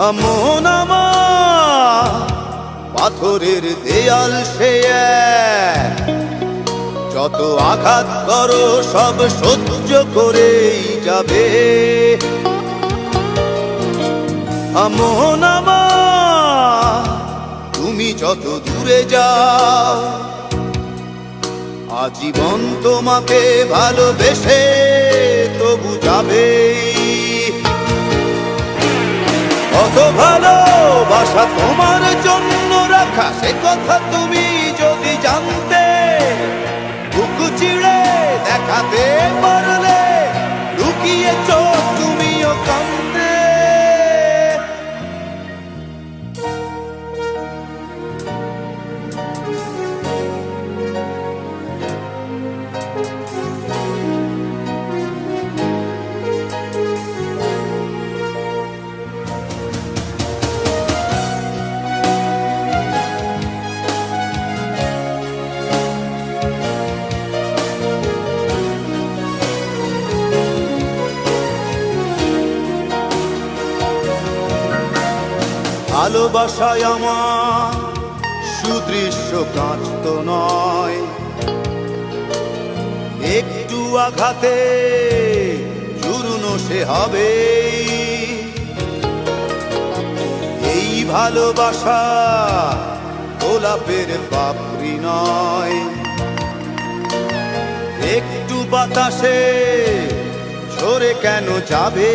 মন পাথরের দেয়াল সে যত আঘাত করো, সব সহ্য করেই যাবে। তুমি যত দূরে যাও, আজীবন তোমাকে ভালোবেসে তবু যাবেই। ভালোবাসা তোমার জন্য রাখা। সে কথা তুমি যদি জানতে বুক চিড়ে দেখাতে পারলে ভালোবাসায় আমার সুদৃশ্য কাঁচ তো নয়। একটু আঘাতে চূর্ণ সে হবে এই ভালোবাসা গোলাপের পাপড়ি নয়। একটু বাতাসে ঝরে কেন যাবে?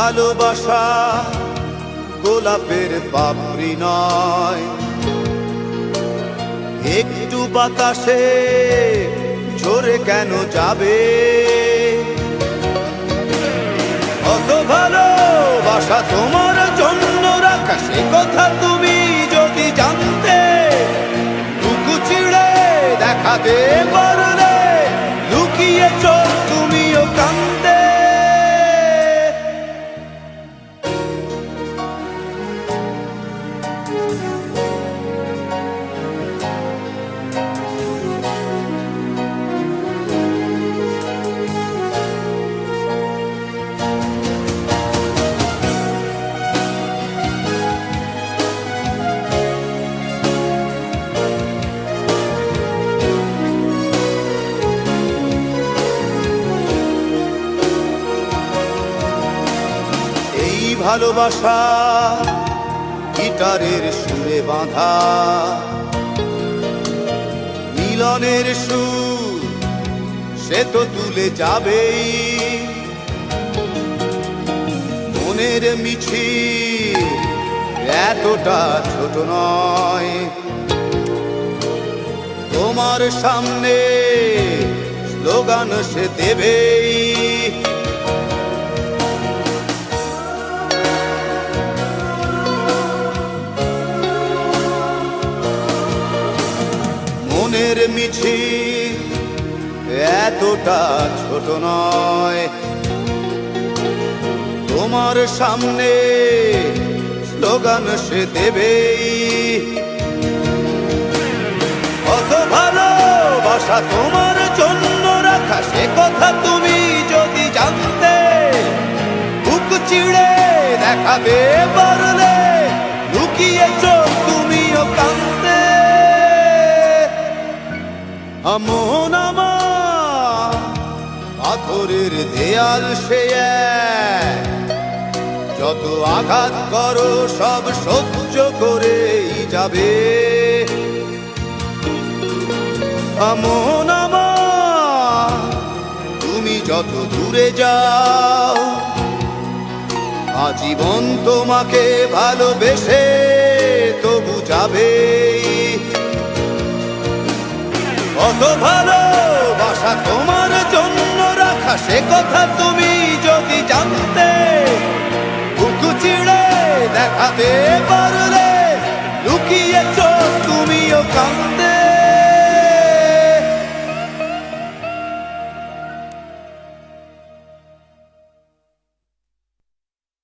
ভালোবাসা গোলাপের পাপড়ি নয়। একটু বাতাসে ঝরে কেন যাবে? কত ভালোবাসা তোমার জন্য রাখা, সে কথা তুমি যদি জানতে দেখাতে পারলে ভালোবাসা, গিটারের সুরে বাঁধা। মিলনের সুর সে তো তুলে যাবেই। মনের মিছিল এতটা ছোট নয়। তোমার সামনে স্লোগান সে দেবেই। মনের মিছিল এতটা ছোট নয়। তোমার সামনে স্লোগান সে দেবেই। কত ভালোবাসা তোমার জন্য রাখা, সে কথা তুমি যদি জানতে, বুক চিড়ে দেখাতে পারলে লুকিয়ে আমন পাথরের দেয়াল সে যত আঘাত করো, সব সহ্য করেই যাবে। আমন তুমি যত দূরে যাও, আজীবন তোমাকে ভালোবেসে তবু যাবেই। কত ভালোবাসা তোমার জন্য রাখা, সে কথা তুমি যদি জানতে কুকু চিড়ে দেখাতে পারলে লুকিয়েছ তুমিও কান্দে